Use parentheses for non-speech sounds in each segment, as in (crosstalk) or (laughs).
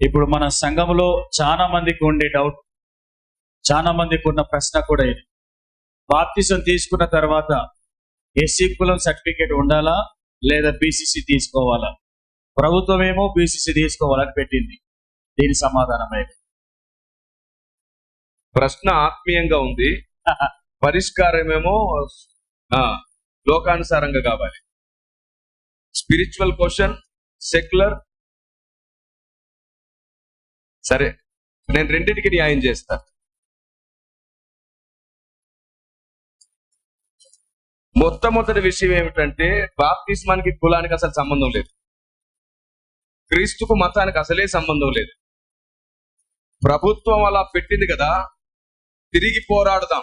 ఇప్పుడు మన సంఘంలో చాలా మందికి ఉండే డౌట్ చాలా మందికి ఉన్న ప్రశ్న కూడా ఇది. బాప్తిసం తీసుకున్న తర్వాత ఎస్సీ కులం సర్టిఫికేట్ ఉండాలా లేదా బీసీసీ తీసుకోవాలా? ప్రభుత్వం ఏమో బీసీసీ తీసుకోవాలని పెట్టింది. దీని సమాధానం ఏమి ప్రశ్న ఆత్మీయంగా ఉంది. (laughs) పరిష్కారమేమో ఆ, లోకానుసారంగా కావాలి. స్పిరిచువల్ క్వశ్చన్ సెక్యులర్ సరే నేను రెండింటికి న్యాయం చేస్తా. మొట్టమొదటి విషయం ఏమిటంటే బాప్తిస్మానికి కులానికి అసలు సంబంధం లేదు. క్రీస్తుకు మతానికి అసలే సంబంధం లేదు. ప్రభుత్వం అలా పెట్టింది కదా తిరిగి పోరాడదాం.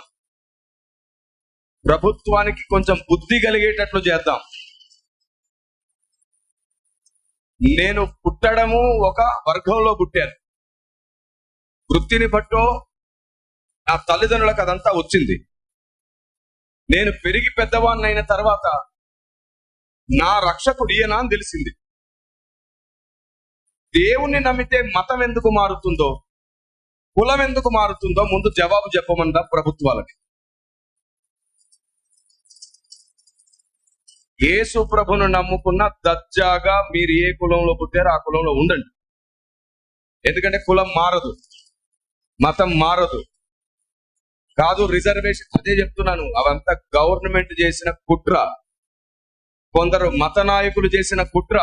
ప్రభుత్వానికి కొంచెం బుద్ధి కలిగేటట్లు చేద్దాం. నేను పుట్టడము ఒక వర్గంలో పుట్టాను. వృత్తిని బట్టో నా తల్లిదండ్రులకు అదంతా వచ్చింది. నేను పెరిగి పెద్దవాడిని అయిన తర్వాత నా రక్షకుడు ఈయన అని తెలిసింది. దేవుణ్ణి నమ్మితే మతం ఎందుకు మారుతుందో కులం ఎందుకు మారుతుందో ముందు జవాబు చెప్పమందా ప్రభుత్వాలకి. యేసు ప్రభును నమ్ముకున్న దర్జాగా మీరు ఏ కులంలో పుట్టారో ఆ కులంలో ఉండండి. ఎందుకంటే కులం మారదు. మతం మారదు. కాదు రిజర్వేషన్ అదే చెప్తున్నాను. అవంతా గవర్నమెంట్ చేసిన కుట్ర. కొందరు మత నాయకులు చేసిన కుట్ర.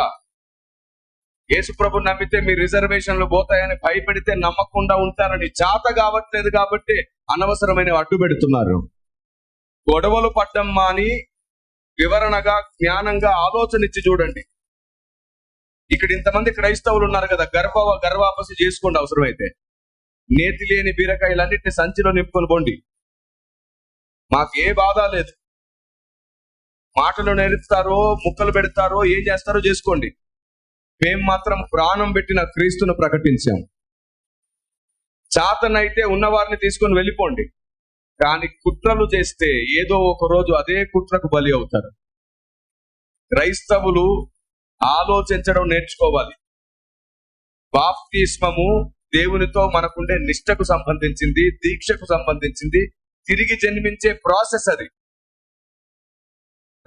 యేసుప్రభు నమ్మితే మీ రిజర్వేషన్లు పోతాయని భయపెడితే నమ్మకుండా ఉంటారని జాత కావట్లేదు కాబట్టి అనవసరమైన అడ్డు పెడుతున్నారు. గొడవలు పడ్డం మాని వివరణగా జ్ఞానంగా ఆలోచన ఇచ్చి చూడండి. ఇక్కడ ఇంతమంది క్రైస్తవులు ఉన్నారు కదా గర్భ గర్వాపసి చేసుకోండి అవసరమైతే. నేతి లేని బీరకాయలన్నింటినీ సంచిలో నింపుకొని పోండి. మాకు ఏ బాధ లేదు. మాటలు నేర్పుతారో ముక్కలు పెడతారో ఏం చేస్తారో చేసుకోండి. మేం మాత్రం ప్రాణం పెట్టిన క్రీస్తును ప్రకటించాం. చాతనైతే ఉన్నవారిని తీసుకొని వెళ్ళిపోండి. కానీ కుట్రలు చేస్తే ఏదో ఒక రోజు అదే కుట్రకు బలి అవుతారు. క్రైస్తవులు ఆలోచించడం నేర్చుకోవాలి. బాప్తిస్మము దేవునితో మనకుండే నిష్టకు సంబంధించింది దీక్షకు సంబంధించింది తిరిగి జన్మించే ప్రాసెస్ అది.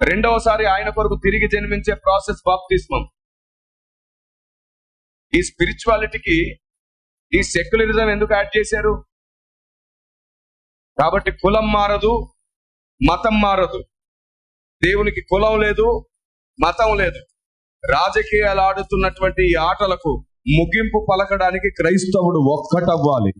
రెండవసారి ఆయన కొరకు తిరిగి జన్మించే ప్రాసెస్ బాప్తిస్మం. ఈ స్పిరిచువాలిటీకి ఈ సెక్యులరిజం ఎందుకు యాడ్ చేశారు? కాబట్టి కులం మారదు మతం మారదు. దేవునికి కులం లేదు మతం లేదు. రాజకీయాలు ఆడుతున్నటువంటి ఈ ఆటలకు ముగింపు పలకడానికి క్రైస్తవుడు ఒక్కటవ్వాలి.